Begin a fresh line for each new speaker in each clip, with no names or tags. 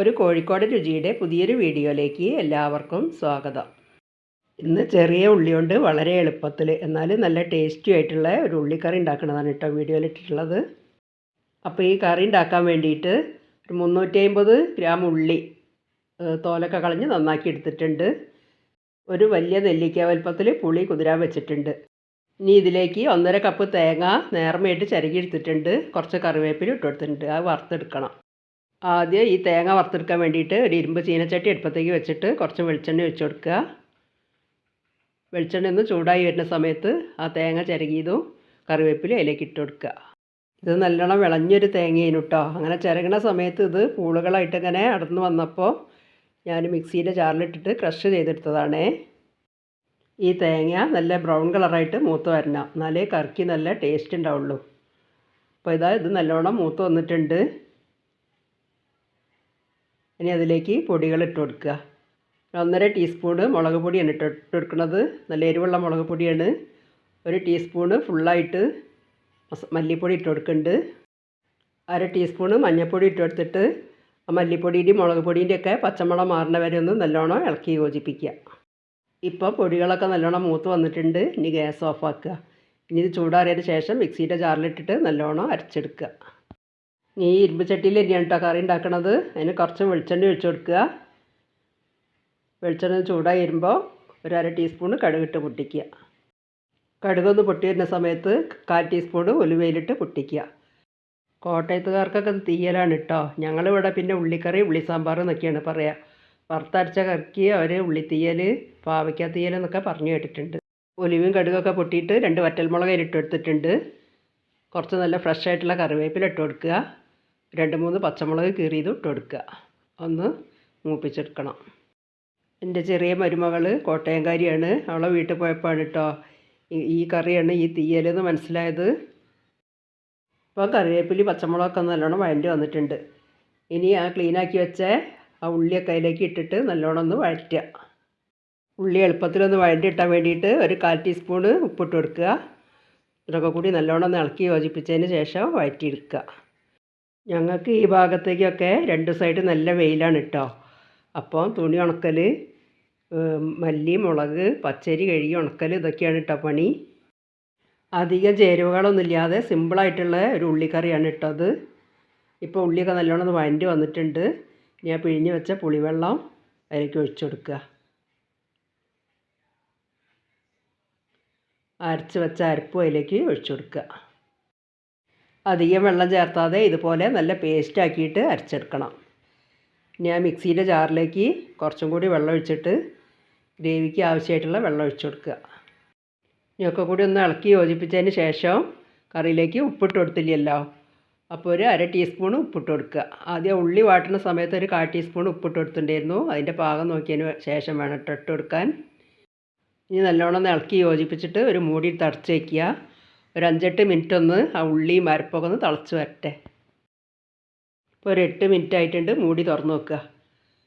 ഒരു കോഴിക്കോട് രുചിയുടെ പുതിയൊരു വീഡിയോയിലേക്ക് എല്ലാവർക്കും സ്വാഗതം ഇന്ന് ചെറിയ ഉള്ളി കൊണ്ട് വളരെ എളുപ്പത്തിൽ എന്നാൽ നല്ല ടേസ്റ്റി ആയിട്ടുള്ള ഒരു ഉള്ളിക്കറി ഉണ്ടാക്കുന്നതാണ് കേട്ടോ വീഡിയോയിൽ ഇട്ടിട്ടുള്ളത് അപ്പോൾ ഈ കറി ഉണ്ടാക്കാൻ വേണ്ടിയിട്ട് ഒരു മുന്നൂറ്റി അമ്പത് ഗ്രാം ഉള്ളി തോലൊക്കെ കളഞ്ഞ് നന്നാക്കി എടുത്തിട്ടുണ്ട് ഒരു വലിയ നെല്ലിക്ക വലുപ്പത്തിൽ പുളി കുതിരാൻ വെച്ചിട്ടുണ്ട് ഇനി ഇതിലേക്ക് ഒന്നര കപ്പ് തേങ്ങ നേർമയായിട്ട് ചിരകി എടുത്തിട്ടുണ്ട് കുറച്ച് കറിവേപ്പില ഇട്ട് കൊടുത്തിട്ടുണ്ട് അത് വറുത്തെടുക്കണം ആദ്യം ഈ തേങ്ങ വറുത്തെടുക്കാൻ വേണ്ടിയിട്ട് ഒരു ഇരുമ്പ് ചീനച്ചട്ടി എടുപ്പത്തേക്ക് വെച്ചിട്ട് കുറച്ച് വെളിച്ചെണ്ണ ഒഴിച്ചു കൊടുക്കുക വെളിച്ചെണ്ണ ഒന്ന് ചൂടായി വരുന്ന സമയത്ത് ആ തേങ്ങ ചിരകിയതും കറിവേപ്പിലും അതിലേക്ക് ഇട്ട് കൊടുക്കുക ഇത് നല്ലോണം വിളഞ്ഞൊരു തേങ്ങയാണ് കേട്ടോ അങ്ങനെ ചിരകണ സമയത്ത് ഇത് പൂളുകളായിട്ട് ഇങ്ങനെ അടർന്നു വന്നപ്പോൾ ഞാൻ മിക്സിയുടെ ചാറിലിട്ടിട്ട് ക്രഷ് ചെയ്തെടുത്തതാണേ ഈ തേങ്ങ നല്ല ബ്രൗൺ കളറായിട്ട് മൂത്ത് വരണം എന്നാലേ കറിക്ക് നല്ല ടേസ്റ്റ് ഉണ്ടാവുള്ളൂ അപ്പോൾ ഇതാ ഇത് നല്ലോണം മൂത്ത് വന്നിട്ടുണ്ട് ഇനി അതിലേക്ക് പൊടികൾ ഇട്ട് കൊടുക്കുക ഒന്നര ടീസ്പൂണ് മുളക് പൊടിയാണ് ഇട്ട് കൊടുക്കുന്നത് നല്ല എരിവുള്ള മുളക് പൊടിയാണ് ഒരു ടീസ്പൂണ് ഫുള്ളായിട്ട് മല്ലിപ്പൊടി ഇട്ട് കൊടുക്കുന്നുണ്ട് അര ടീസ്പൂണ് മഞ്ഞൾപ്പൊടി ഇട്ട് കൊടുത്തിട്ട് ആ മല്ലിപ്പൊടിയുടെയും മുളക് പൊടിയുടെയൊക്കെ പച്ചമുളക് മാറുന്ന വരെ ഒന്ന് നല്ലോണം ഇളക്കി യോജിപ്പിക്കുക ഇപ്പം പൊടികളൊക്കെ നല്ലോണം മൂത്ത് വന്നിട്ടുണ്ട് ഇനി ഗ്യാസ് ഓഫാക്കുക ഇനി ഇത് ചൂടാറിയതിന് ശേഷം മിക്സിയുടെ ജാറിലിട്ടിട്ട് നല്ലോണം അരച്ചെടുക്കുക ഈ ഇരുമ്പ് ചട്ടിയിൽ തന്നെയാണ് കേട്ടോ കറി ഉണ്ടാക്കണത് അതിന് കുറച്ച് വെളിച്ചെണ്ണ ഒഴിച്ചു കൊടുക്കുക വെളിച്ചെണ്ണ ചൂടായി വരുമ്പോൾ ഒരു അര ടീസ്പൂൺ കടുകിട്ട് പൊട്ടിക്കുക കടുകൊന്ന് പൊട്ടി വരുന്ന സമയത്ത് കാൽ ടീസ്പൂൺ ഉലുവയിലിട്ട് പൊട്ടിക്കുക കോട്ടയത്തുകാർക്കൊക്കെ തീയലാണ് കേട്ടോ ഞങ്ങളിവിടെ പിന്നെ ഉള്ളിക്കറി ഉള്ളി സാമ്പാർ എന്നൊക്കെയാണ് പറയുക വറുത്തരച്ച കറിക്ക് അവർ ഉള്ളിത്തീയൽ പാവയ്ക്ക തീയൽ എന്നൊക്കെ പറഞ്ഞു കേട്ടിട്ടുണ്ട് ഒലിവും കടുകൊക്കെ പൊട്ടിയിട്ട് രണ്ട് വറ്റൽമുളക് ഇട്ട് എടുത്തിട്ടുണ്ട് കുറച്ച് നല്ല ഫ്രഷ് ആയിട്ടുള്ള കറിവേപ്പില ഇട്ട് കൊടുക്കുക രണ്ട് മൂന്ന് പച്ചമുളക് കീറിയത് ഇട്ട് കൊടുക്കുക ഒന്ന് മൂപ്പിച്ചെടുക്കണം എൻ്റെ ചെറിയ മരുമകൾ കോട്ടയംകാരിയാണ് അവളെ വീട്ടിൽ പോയപ്പോഴാണ് കേട്ടോ ഈ കറിയാണ് ഈ തീയലെന്ന് മനസ്സിലായത് ഇപ്പോൾ കറിവേപ്പിലി പച്ചമുളകൊക്കെ നല്ലോണം വഴണ്ടി വന്നിട്ടുണ്ട് ഇനി ആ ക്ലീനാക്കി വെച്ച ആ ഉള്ളിയൊക്കെ അതിലേക്ക് ഇട്ടിട്ട് നല്ലോണം ഒന്ന് വഴറ്റുക ഉള്ളി എളുപ്പത്തിലൊന്ന് വഴണ്ടി ഇട്ടാൻ വേണ്ടിയിട്ട് ഒരു കാൽ ടീസ്പൂൺ ഉപ്പിട്ട് കൊടുക്കുക ഇതൊക്കെ കൂടി നല്ലോണം ഒന്ന് ഇളക്കി യോജിപ്പിച്ചതിന് ശേഷം വഴറ്റിയെടുക്കുക ഞങ്ങൾക്ക് ഈ ഭാഗത്തേക്കൊക്കെ രണ്ട് സൈഡ് നല്ല വെയിലാണ് കേട്ടോ അപ്പോൾ തുണി ഉണക്കൽ മല്ലി മുളക് പച്ചരി കഴുകി ഉണക്കൽ ഇതൊക്കെയാണ് കേട്ടോ പണി അധികം ചേരുവകളൊന്നും ഇല്ലാതെ സിമ്പിളായിട്ടുള്ള ഒരു ഉള്ളിക്കറിയാണ് ഇട്ടത് അത് ഇപ്പോൾ ഉള്ളിയൊക്കെ നല്ലോണം ഒന്ന് വഴണ്ടി വന്നിട്ടുണ്ട് ഞാൻ പിഴിഞ്ഞ് വെച്ച പുളിവെള്ളം അതിലേക്ക് ഒഴിച്ചു കൊടുക്കുക അരച്ച് വെച്ച അരപ്പ് അതിലേക്ക് ഒഴിച്ചു കൊടുക്കുക അധികം വെള്ളം ചേർത്താതെ ഇതുപോലെ നല്ല പേസ്റ്റാക്കിയിട്ട് അരച്ചെടുക്കണം ഞാൻ മിക്സിയുടെ ജാറിലേക്ക് കുറച്ചും കൂടി വെള്ളം ഒഴിച്ചിട്ട് ഗ്രേവിക്ക് ആവശ്യമായിട്ടുള്ള വെള്ളം ഒഴിച്ചു കൊടുക്കുക ഇതൊക്കെ കൂടി ഒന്ന് ഇളക്കി യോജിപ്പിച്ചതിന് ശേഷം കറിയിലേക്ക് ഉപ്പിട്ട് കൊടുത്തില്ലല്ലോ അപ്പോൾ ഒരു അര ടീസ്പൂൺ ഉപ്പിട്ട് കൊടുക്കുക ആദ്യം ഉള്ളി വാട്ടുന്ന സമയത്ത് ഒരു കാ ടീസ്പൂൺ ഉപ്പിട്ട് കൊടുത്തിട്ടുണ്ടായിരുന്നു അതിൻ്റെ പാകം നോക്കിയതിന് ശേഷം വേണം ഇട്ടിട്ട് കൊടുക്കാൻ ഇനി നല്ലോണം ഇളക്കി യോജിപ്പിച്ചിട്ട് ഒരു മൂടി തടച്ച് വയ്ക്കുക ഒരു അഞ്ചെട്ട് മിനിറ്റ് ഒന്ന് ആ ഉള്ളിയും അരപ്പൊക്കെ ഒന്ന് തിളച്ച് വരട്ടെ ഇപ്പോൾ ഒരു എട്ട് മിനിറ്റ് ആയിട്ടുണ്ട് മൂടി തുറന്ന് വെക്കുക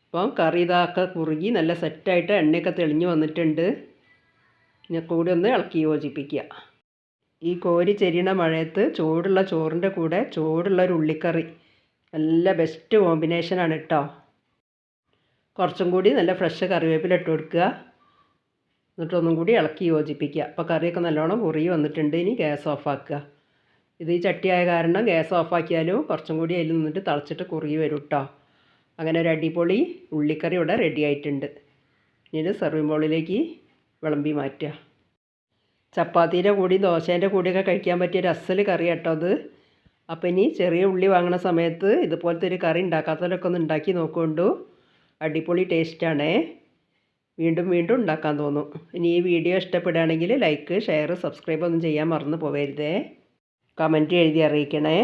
അപ്പം കറി ഇതാക്കെ കുറുകി നല്ല സെറ്റായിട്ട് എണ്ണയൊക്കെ തെളിഞ്ഞു വന്നിട്ടുണ്ട് ഇനി കൂടി ഒന്ന് ഇളക്കി യോജിപ്പിക്കുക ഈ കോരി ചെരിയണ മഴയത്ത് ചൂടുള്ള ചോറിൻ്റെ കൂടെ ചൂടുള്ളൊരു ഉള്ളിക്കറി നല്ല ബെസ്റ്റ് കോമ്പിനേഷനാണ് കേട്ടോ കുറച്ചും കൂടി നല്ല ഫ്രഷ് കറിവേപ്പില ഇട്ട് കൊടുക്കുക എന്നിട്ടൊന്നും കൂടി ഇളക്കി യോജിപ്പിക്കുക അപ്പോൾ കറിയൊക്കെ നല്ലോണം കുറി വന്നിട്ടുണ്ട് ഇനി ഗ്യാസ് ഓഫാക്കുക ഇത് ഈ ചട്ടിയായ കാരണം ഗ്യാസ് ഓഫാക്കിയാലും കുറച്ചും കൂടി അതിൽ നിന്നിട്ട് തിളച്ചിട്ട് കുറി വരും കേട്ടോ അങ്ങനെ ഒരു അടിപൊളി ഉള്ളിക്കറി ഇവിടെ റെഡി ആയിട്ടുണ്ട് ഇനി സെർവിംഗ് ബോളിലേക്ക് വിളമ്പി മാറ്റുക ചപ്പാത്തിയുടെ കൂടി ദോശേൻ്റെ കൂടിയൊക്കെ കഴിക്കാൻ പറ്റിയ ഒരു അസൽ കറി കേട്ടോ അത് അപ്പോൾ ഇനി ചെറിയ ഉള്ളി വാങ്ങുന്ന സമയത്ത് ഇതുപോലത്തെ ഒരു കറി ഉണ്ടാക്കാത്തവരൊക്കെ ഒന്ന് ഉണ്ടാക്കി നോക്കുകൊണ്ടു അടിപൊളി ടേസ്റ്റാണേ വീണ്ടും വീണ്ടും ഉണ്ടാക്കാൻ തോന്നും ഇനി ഈ വീഡിയോ ഇഷ്ടപ്പെടുകയാണെങ്കിൽ ലൈക്ക് ഷെയർ സബ്സ്ക്രൈബ് ഒന്നും ചെയ്യാൻ മറന്നു പോകരുതേ കമൻറ്റ് എഴുതി അറിയിക്കണേ